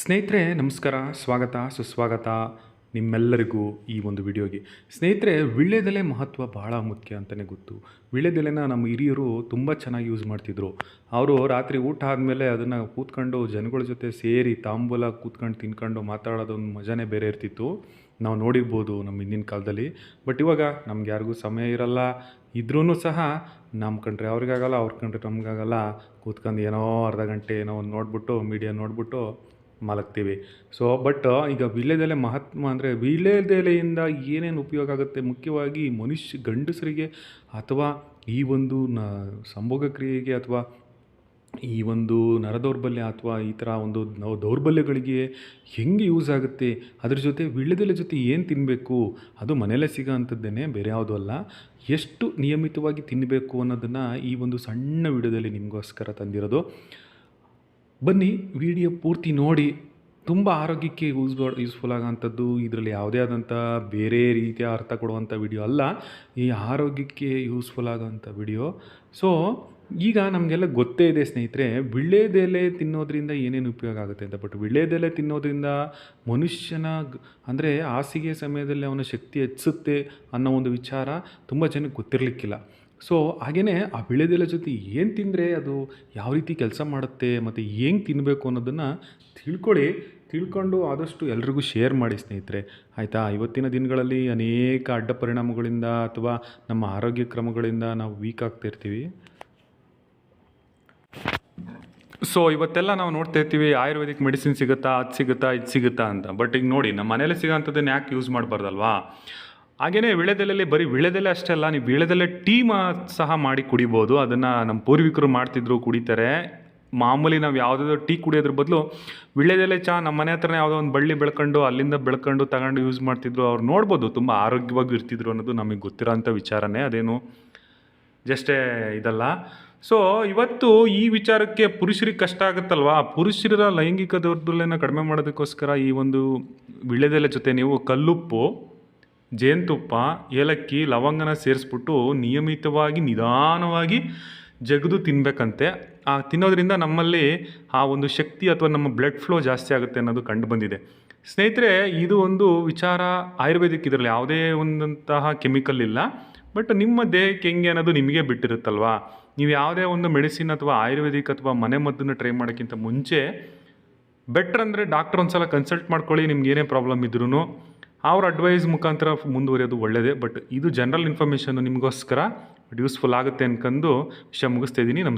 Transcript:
ಸ್ನೇಹಿತರೆ, ನಮಸ್ಕಾರ. ಸ್ವಾಗತ, ಸುಸ್ವಾಗತ ನಿಮ್ಮೆಲ್ಲರಿಗೂ ಈ ಒಂದು ವಿಡಿಯೋಗೆ. ಸ್ನೇಹಿತರೆ, ವಿಳ್ಯದೆಲೆ ಮಹತ್ವ ಬಹಳ ಮುಖ್ಯ ಅಂತಲೇ ಗೊತ್ತು. ವಿಳ್ಯದೆಲೆನ ನಮ್ಮ ಹಿರಿಯರು ತುಂಬ ಚೆನ್ನಾಗಿ ಯೂಸ್ ಮಾಡ್ತಿದ್ರು. ಅವರು ರಾತ್ರಿ ಊಟ ಆದಮೇಲೆ ಅದನ್ನು ಕೂತ್ಕೊಂಡು ಜನಗಳ ಜೊತೆ ಸೇರಿ ತಾಂಬೂಲ ಕೂತ್ಕೊಂಡು ತಿನ್ಕೊಂಡು ಮಾತಾಡೋದೊಂದು ಮಜಾನೇ ಬೇರೆ ಇರ್ತಿತ್ತು. ನಾವು ನೋಡಿರ್ಬೋದು ನಮ್ಮ ಹಿಂದಿನ ಕಾಲದಲ್ಲಿ. ಬಟ್ ಇವಾಗ ನಮ್ಗೆ ಯಾರಿಗೂ ಸಮಯ ಇರಲ್ಲ. ಇದ್ರೂ ಸಹ ನಮ್ಮ ಕಂಡ್ರೆ ಅವ್ರಿಗಾಗಲ್ಲ, ಅವ್ರ ಕಂಡ್ರೆ ನಮಗಾಗಲ್ಲ. ಕೂತ್ಕೊಂಡು ಏನೋ ಅರ್ಧ ಗಂಟೆ ಏನೋ ಒಂದು ನೋಡ್ಬಿಟ್ಟು ಮೀಡಿಯಾ ನೋಡ್ಬಿಟ್ಟು ಮಲಗ್ತೀವಿ. ಸೊ ಬಟ್ ಈಗ ವೀಳ್ಯದೆಲೆ ಮಹಾತ್ಮ ಅಂದರೆ ವೀಳ್ಯದೆಲೆಯಿಂದ ಏನೇನು ಉಪಯೋಗ ಆಗುತ್ತೆ? ಮುಖ್ಯವಾಗಿ ಮನುಷ್ಯ, ಗಂಡಸರಿಗೆ ಅಥವಾ ಈ ಒಂದು ನ, ಸಂಭೋಗ ಕ್ರಿಯೆಗೆ ಅಥವಾ ಈ ಒಂದು ನರದೌರ್ಬಲ್ಯ ಅಥವಾ ಈ ಥರ ಒಂದು ದೌರ್ಬಲ್ಯಗಳಿಗೆ ಹೆಂಗೆ ಯೂಸ್ ಆಗುತ್ತೆ? ಅದ್ರ ಜೊತೆ ವಿಳ್ಯದೆಲೆ ಜೊತೆ ಏನು ತಿನ್ನಬೇಕು ಅದು ಮನೆಯಲ್ಲೇ ಸಿಗೋ ಅಂಥದ್ದೇನೆ ಬೇರೆ ಯಾವುದೂ ಅಲ್ಲ. ಎಷ್ಟು ನಿಯಮಿತವಾಗಿ ತಿನ್ನಬೇಕು ಅನ್ನೋದನ್ನು ಈ ಒಂದು ಸಣ್ಣ ವಿಡಿಯೋದಲ್ಲಿ ನಿಮಗೋಸ್ಕರ ತಂದಿರೋದು. ಬನ್ನಿ, ವಿಡಿಯೋ ಪೂರ್ತಿ ನೋಡಿ. ತುಂಬ ಆರೋಗ್ಯಕ್ಕೆ ಯೂಸ್ ಯೂಸ್ಫುಲ್ ಆಗೋಂಥದ್ದು, ಇದರಲ್ಲಿ ಯಾವುದೇ ಆದಂಥ ಬೇರೆ ರೀತಿಯ ಅರ್ಥ ಕೊಡುವಂಥ ವಿಡಿಯೋ ಅಲ್ಲ. ಈ ಆರೋಗ್ಯಕ್ಕೆ ಯೂಸ್ಫುಲ್ ಆಗೋಂಥ ವಿಡಿಯೋ. ಸೊ ಈಗ ನಮಗೆಲ್ಲ ಗೊತ್ತೇ ಇದೆ ಸ್ನೇಹಿತರೆ ವಿಳ್ಳೆದೆಲೆ ತಿನ್ನೋದ್ರಿಂದ ಏನೇನು ಉಪಯೋಗ ಆಗುತ್ತೆ ಅಂತ ಬಟ್ ವಿಳ್ಳೆದೆಲೆ ತಿನ್ನೋದ್ರಿಂದ ಮನುಷ್ಯನ ಅಂದರೆ ಹಾಸಿಗೆ ಸಮಯದಲ್ಲಿ ಅವನ ಶಕ್ತಿ ಹೆಚ್ಚಿಸುತ್ತೆ ಅನ್ನೋ ಒಂದು ವಿಚಾರ ತುಂಬ ಜನಕ್ಕೆ ಗೊತ್ತಿರಲಿಕ್ಕಿಲ್ಲ. ಸೊ ಹಾಗೆಯೇ ಆ ಬಿಳೆದೆಲೆ ಜೊತೆ ಏನು ತಿಂದರೆ ಅದು ಯಾವ ರೀತಿ ಕೆಲಸ ಮಾಡುತ್ತೆ, ಮತ್ತು ಹೆಂಗೆ ತಿನ್ನಬೇಕು ಅನ್ನೋದನ್ನು ತಿಳ್ಕೊಳ್ಳಿ. ತಿಳ್ಕೊಂಡು ಆದಷ್ಟು ಎಲ್ರಿಗೂ ಶೇರ್ ಮಾಡಿ ಸ್ನೇಹಿತರೆ. ಆಯಿತಾ? ಇವತ್ತಿನ ದಿನಗಳಲ್ಲಿ ಅನೇಕ ಅಡ್ಡ ಪರಿಣಾಮಗಳಿಂದ ಅಥವಾ ನಮ್ಮ ಆರೋಗ್ಯ ಕ್ರಮಗಳಿಂದ ನಾವು ವೀಕ್ ಆಗ್ತಾ ಇರ್ತೀವಿ. ಸೊ ಇವತ್ತೆಲ್ಲ ನಾವು ನೋಡ್ತಾ ಇರ್ತೀವಿ, ಆಯುರ್ವೇದಿಕ್ ಮೆಡಿಸಿನ್ ಸಿಗುತ್ತಾ, ಅದು ಸಿಗುತ್ತಾ, ಇದು ಸಿಗುತ್ತಾ ಅಂತ. ಬಟ್ ಈಗ ನೋಡಿ ನಮ್ಮ ಮನೇಲಿ ಸಿಗೋಂಥದ್ದನ್ನು ಯಾಕೆ ಯೂಸ್ ಮಾಡಬಾರ್ದಲ್ವಾ? ಹಾಗೆಯೇ ವಿಳೆದೆಲೆಯಲ್ಲಿ ಬರೀ ವೀಳ್ಯದೆಲೆ ಅಷ್ಟೇ ಅಲ್ಲ, ನೀವು ವಿಳೆದೆಲೆ ಟೀ ಮಾ ಸಹ ಮಾಡಿ ಕುಡಿಬೋದು. ಅದನ್ನು ನಮ್ಮ ಪೂರ್ವಿಕರು ಮಾಡ್ತಿದ್ರು ಕುಡಿತಾರೆ. ಮಾಮೂಲಿ ನಾವು ಯಾವುದಾದ್ರು ಟೀ ಕುಡಿಯೋದ್ರ ಬದಲು ವೀಳ್ಯದೆಲೆ ಚಹಾ ನಮ್ಮ ಮನೆ ಹತ್ರನೇ ಯಾವುದೋ ಒಂದು ಬಳ್ಳಿ ಬೆಳ್ಕೊಂಡು, ಅಲ್ಲಿಂದ ಬೆಳ್ಕೊಂಡು ತಗೊಂಡು ಯೂಸ್ ಮಾಡ್ತಿದ್ರು. ಅವ್ರು ನೋಡ್ಬೋದು, ತುಂಬ ಆರೋಗ್ಯವಾಗಿ ಇರ್ತಿದ್ರು ಅನ್ನೋದು ನಮಗೆ ಗೊತ್ತಿರೋಂಥ ವಿಚಾರನೇ. ಅದೇನು ಜಸ್ಟೇ ಇದಲ್ಲ. ಸೊ ಇವತ್ತು ಈ ವಿಚಾರಕ್ಕೆ ಪುರುಷರಿಗೆ ಕಷ್ಟ ಆಗುತ್ತಲ್ವಾ? ಪುರುಷರ ಲೈಂಗಿಕ ದೌರ್ಬಲ್ಯನ ಕಡಿಮೆ ಮಾಡೋದಕ್ಕೋಸ್ಕರ ಈ ಒಂದು ವಿಳ್ಯದೆಲೆ ಜೊತೆ ನೀವು ಕಲ್ಲುಪ್ಪು ಜೇನುತುಪ್ಪ, ಏಲಕ್ಕಿ, ಲವಂಗನ ಸೇರಿಸ್ಬಿಟ್ಟು ನಿಯಮಿತವಾಗಿ ನಿಧಾನವಾಗಿ ಜಗದು ತಿನ್ನಬೇಕಂತೆ ಆ ತಿನ್ನೋದ್ರಿಂದ ನಮ್ಮಲ್ಲಿ ಆ ಒಂದು ಶಕ್ತಿ ಅಥವಾ ನಮ್ಮ ಬ್ಲಡ್ ಫ್ಲೋ ಜಾಸ್ತಿ ಆಗುತ್ತೆ ಅನ್ನೋದು ಕಂಡು ಬಂದಿದೆ. ಸ್ನೇಹಿತರೆ, ಇದು ಒಂದು ವಿಚಾರ ಆಯುರ್ವೇದಿಕ್ ಇದರಲ್ಲಿ ಯಾವುದೇ ಒಂದಂತಹ ಕೆಮಿಕಲ್ ಇಲ್ಲ. ಬಟ್ ನಿಮ್ಮ ದೇಹಕ್ಕೆ ಹೆಂಗೆ ಅನ್ನೋದು ನಿಮಗೆ ಬಿಟ್ಟಿರುತ್ತಲ್ವಾ? ನೀವು ಯಾವುದೇ ಒಂದು ಮೆಡಿಸಿನ್ ಅಥವಾ ಆಯುರ್ವೇದಿಕ್ ಅಥವಾ ಮನೆ ಮದ್ದನ್ನು ಟ್ರೈ ಮಾಡೋಕ್ಕಿಂತ ಮುಂಚೆ ಬೆಟ್ರ್ ಅಂದರೆ ಡಾಕ್ಟ್ರ್ ಒಂದು ಸಲ ಕನ್ಸಲ್ಟ್ ಮಾಡ್ಕೊಳ್ಳಿ, ನಿಮ್ಗೆ ಏನೇ ಪ್ರಾಬ್ಲಮ್ ಇದ್ರೂ ಅವ್ರ ಅಡ್ವೈಸ್ ಮುಖಾಂತರ ಮುಂದುವರಿಯೋದು ಒಳ್ಳೆಯದೇ ಬಟ್ ಇದು ಜನರಲ್ ಇನ್ಫಾರ್ಮೇಷನ್ ನಿಮಗೋಸ್ಕರ ಯೂಸ್ಫುಲ್ ಆಗುತ್ತೆ ಅನ್ಕೊಂಡು ವಿಷಯ ಮುಗಿಸ್ತಾ ಇದ್ದೀನಿ. ನಮಸ್ಕಾರ.